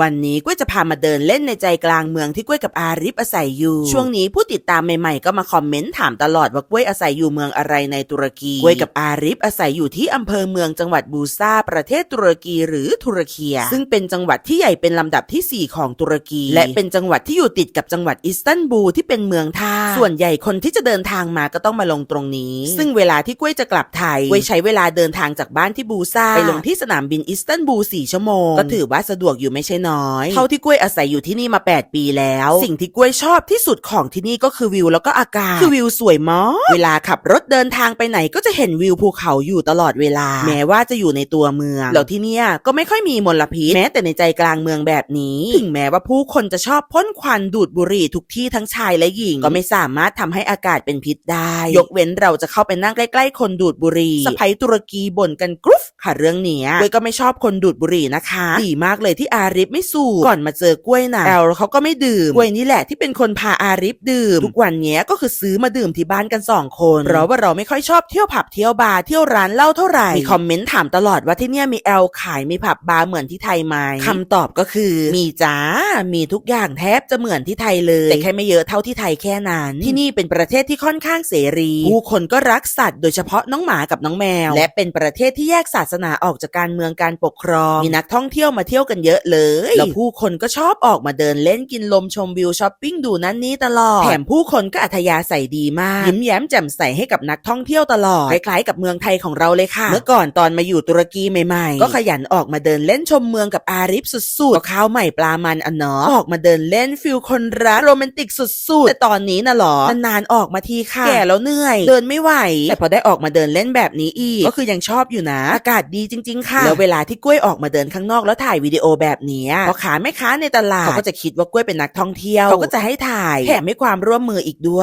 วันนี้กล้วยจะพามาเดินเล่นในใจกลางเมืองที่กล้วยกับอาริฟอาศัยอยู่ ช่วงนี้ผู้ติดตามใหม่ๆก็มาคอมเมนต์ถามตลอดว่ากล้วยอาศัยอยู่เมืองอะไรในตุรกีกล้วยกับอาริฟอาศัยอยู่ที่อำเภอเมืองจังหวัดบูซาประเทศตุรกีหรือตุรเคีย ซึ่งเป็นจังหวัดที่ใหญ่เป็นลำดับที่ 4 ของตุรกี และเป็นจังหวัดที่อยู่ติดกับจังหวัดอิสตันบูลที่เป็นเมืองท่าส่วนใหญ่คนที่จะเดินทางมาก็ต้องมาลงตรงนี้ ซึ่งเวลาที่กล้วยจะกลับไทยกล้วยใช้เวลาเดินทางจากบ้านที่บูซาไปลงที่สนามบินอิสตันบูล4ชั่วโมงก็ถือว่าสะดวกอยู่ไม่ใช่น้อยเท่าที่กล้วยอาศัยอยู่ที่นี่มา 8 ปีแล้ว สิ่งที่กล้วยชอบที่สุดของที่นี่ก็คือวิวแล้วก็อากาศคือวิวสวยมากเวลาขับรถเดินทางไปไหนก็จะเห็นวิวภูเขาอยู่ตลอดเวลา แม้ว่าจะอยู่ในตัวเมืองแล้วที่เนี่ยก็ไม่ค่อยมีมลพิษแม้แต่ในใจกลางเมืองแบบนี้ถึงแม้ว่าผู้คนจะชอบพ่นควันดูดบุหรี่ทุกที่ทั้งชายและหญิง ก็ไม่สามารถทำให้อากาศเป็นพิษได้ ยกเว้นเราจะเข้าไปนั่งใกล้ ๆ คนดูดบุหรี่สะพ้ยตุรกีบ่นกันกรุฟค่ะเรื่องเนี้ยกล้วยก็ไม่ชอบคนดูดบุหรี่นะคะ ดีมากเลยที่อาริฟไม่สูบก่อนมาเจอกล้วยนะแอลเขาก็ไม่ดื่มกล้วยนี่แหละที่เป็นคนพาอาริฟดื่ม ทุกวันเนี้ยก็คือซื้อมาดื่มที่บ้านกันสองคนเพราะว่าเราไม่ค่อยชอบเที่ยวผับเที่ยวบาร์เที่ยวร้านเหล้าเท่าไหร่มีคอมเมนต์ถามตลอดว่าที่เนี่ยมีแอลขายมีผับบาร์เหมือนที่ไทยไหมคำตอบก็คือ มีจ้ามีทุกอย่างแทบจะเหมือนที่ไทยเลย แต่แค่ไม่เยอะเท่าที่ไทยแค่นั้นที่นี่เป็นประเทศที่ค่อนข้างเสรีผู้คนก็รักสัตว์โดยเฉพาะน้องหมากับน้องแมว และเป็นประเทศที่แยกศาสนาออกจากการเมืองการปกครอง มีนักท่องเที่ยวมาเที่ยวกันเยอะเลยแล้วผู้คนก็ชอบออกมาเดินเล่นกินลมชมวิวช้อปปิ้งดูนั่นนี่ตลอด แถมผู้คนก็อัธยาศัยดีมาก ยิ้มแย้มแจ่มใสให้กับนักท่องเที่ยวตลอด คล้ายๆกับเมืองไทยของเราเลยค่ะ เมื่อก่อนตอนมาอยู่ตุรกีใหม่ๆ ก็ขยันออกมาเดินเล่นชมเมืองกับอาริฟสุดๆก็ข้าวใหม่ปลามันอะเนาะออกมาเดินเล่นฟิลคนรักโรแมนติกสุดๆแต่ตอนนี้น่ะหรอนานๆออกมาทีค่ะ แก่แล้วเหนื่อย เดินไม่ไหว แต่พอได้ออกมาเดินเล่นแบบนี้อีก ก็คือยังชอบอยู่นะ อากาศดีจริง ๆ ค่ะ แล้วเวลาที่กล้วยออกมาเดินข้างนอกแล้วถ่ายวิดีโอแบบเนี้ยพ่อค้าแม่ค้าในตลาดเขาก็จะคิดว่ากล้วยเป็นนักท่องเที่ยวเขาก็จะให้ถ่ายแถมให้ความร่วมมืออีกด้วย